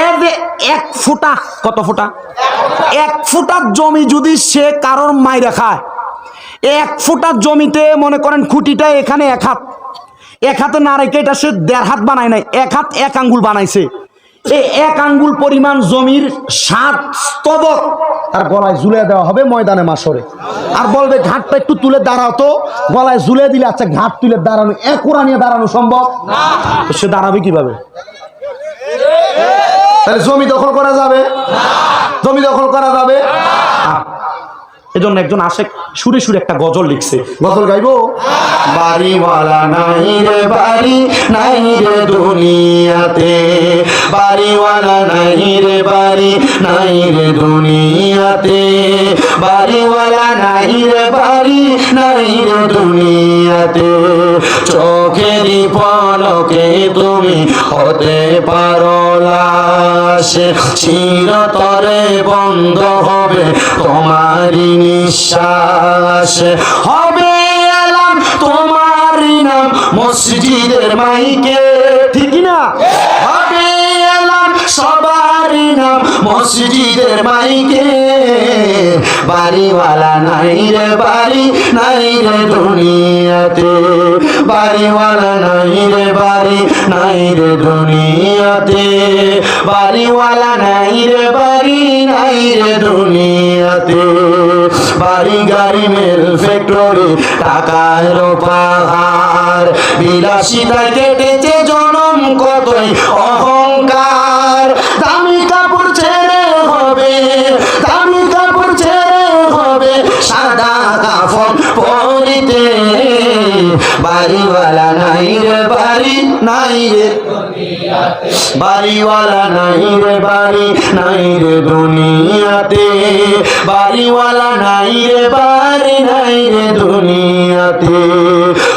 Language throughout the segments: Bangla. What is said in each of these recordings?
এ যে এক ফুটা কত ফুটা? এক ফুটা জমি যদি সে কারোর মাইরা খায় এক ফুটা জমিতে মনে করেন খুঁটিটা এখানে এক হাত। এক হাতে না রেখে এটা সে দেড় হাত বানায় নাই এক হাত এক আঙ্গুল বানাইছে। এই এক আঙ্গুল পরিমাণ জমির সাত স্তবক তার গলায় ঝুলে দেওয়া হবে ময়দানে মাসরে। আর বলবে ঘাটটা একটু তুলে দাঁড়াও তো। গলায় ঝুলে দিলে আচ্ছা ঘাট তুলে দাঁড়ানো এক নিয়ে দাঁড়ানো সম্ভব? সে দাঁড়াবে কীভাবে? তাহলে জমি দখল করা যাবে? জমি দখল করা যাবে? এজন্য একজন আশেক সুরে সুরে একটা গজল লিখছে। গজল গাইবো? বাড়িওয়ালা নাই রে বাড়ি নাই রে দুনিয়াতে। বাড়িওয়ালা নাই রে বাড়ি নাই রে দুনিয়াতে। বাড়িওয়ালা নাই রে বাড়ি তুমি হতে পারো লাশ। চিরতরে বন্ধ হবে তোমারই নিঃশ্বাস। হবে এলাম তোমারই নাম মসজিদের মাইকে। ঠিক না? হবে এলাম সবারই নাম মসজিদের মাইকে। বাড়িওয়ালা নাই রে বাড়ি নাই রে দুনিয়াতে। বাড়িওয়ালা নাই রে বাড়ি নাই রে দুনিয়াতে, বাড়িওয়ালা নাই রে, বাড়ি নাই রে দুনিয়াতে। বাড়ি গাড়ি মেল ফ্যাক্টরি টাকার পাহাড় বিলাসিতা কেটেছে জনম কতই অহংকার। দামি কাপড় ছেড়ে হবে, দামি কাপড় ছেড়ে হবে, সাদা কাফন পরিতে। বাড়িওয়ালা নাই রে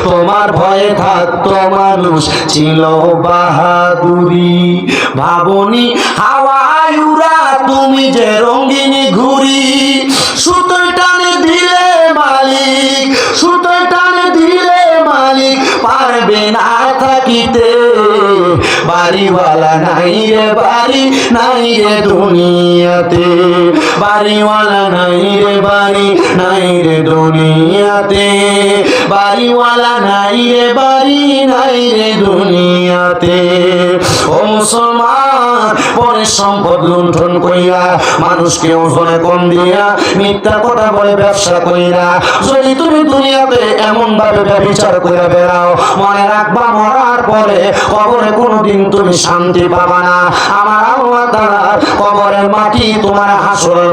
তোমার ভয়ে থাকতো মানুষ ছিল বাহাদুরি। ভাবনি হাওয়ায় তুমি যে রঙ্গিনী ঘুরি সুতোয় টানে দিলে মালিক, সুতোয় টানে দিলে মালিক, পারবে না থাকিতে। বাড়িওয়ালা নাই রে বাড়ি, নাই রে দুনিয়াতে। বাড়িওয়ালা নাই রে বাড়ি, নাই রে দুনিয়াতে। বাড়িওয়ালা নাই রে বাড়ি, নাই রে দুনিয়াতে। ও মুসলমান সম্পদ লুণ্ঠন করিয়া, মানুষকে ওজনে কম দিয়া, মিথ্যা কথা বলে ব্যবসা কইরা যদি তুমি দুনিয়াতে এমন ভাবে ব্যবচার কইরা বেড়াও, মনে রাখবা মরার পরে কবরে কোনোদিন তুমি শান্তি পাবা না। আমার আল্লাহ দ্বারা কবরের মাটি তোমার হাসরের